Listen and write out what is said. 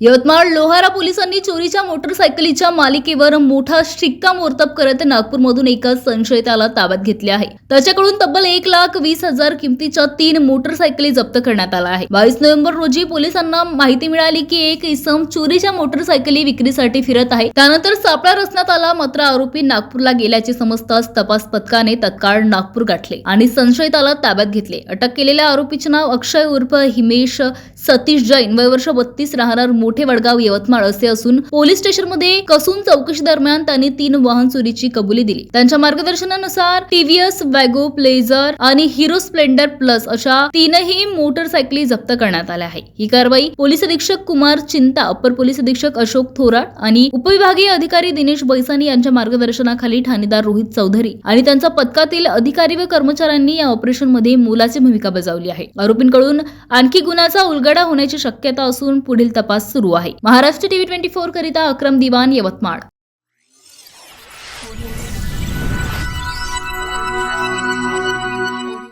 यवतमाळ लोहारा पोलिसांनी चोरीच्या मोटरसायकलीच्या मालिकेवर मोठा शिक्कामोर्तब करत नागपूरमधून एका संशयिताला ताब्यात घेतले आहे. त्याच्याकडून तब्बल एक लाख वीस हजार किमतीच्या तीन मोटरसायकली जप्त करण्यात आला आहे बावीस नोव्हेंबर रोजी पोलिसांना माहिती मिळाली की एक इसम चोरीच्या मोटरसायकली विक्रीसाठी फिरत आहे. त्यानंतर सापळा रचण्यात आला मात्र आरोपी नागपूरला गेल्याचे समजताच तपास पथकाने तत्काळ नागपूर गाठले आणि संशयिताला ताब्यात घेतले. अटक केलेल्या आरोपीचे नाव अक्षय उर्फ हिमेश सतीश जैन वय वर्ष बत्तीस राहणार मोठे वडगाव यवतमाळ असे असून पोलीस स्टेशनमध्ये कसून चौकशी दरम्यान त्यांनी तीन वाहन चोरीची कबुली दिली. त्यांच्या मार्गदर्शनानुसार टीव्हीएस वॅगो प्लेझर आणि हिरो स्प्लेंडर प्लस अशा तीनही मोटरसायकली जप्त करण्यात आल्या आहे ही कारवाई पोलीस अधीक्षक कुमार चिंता अपर पोलीस अधीक्षक अशोक थोराट आणि उपविभागीय अधिकारी दिनेश बैसानी यांच्या मार्गदर्शनाखाली ठाणेदार रोहित चौधरी आणि त्यांच्या पथकातील अधिकारी व कर्मचाऱ्यांनी या ऑपरेशनमध्ये मोलाची भूमिका बजावली आहे. आरोपींकडून आणखी गुन्ह्याचा उलगडा उलाढा होण्याची शक्यता असून पुढील तपास सुरू आहे. महाराष्ट्र टीव्ही ट्वेंटी फोर करिता अक्रम दिवान यवतमाळ.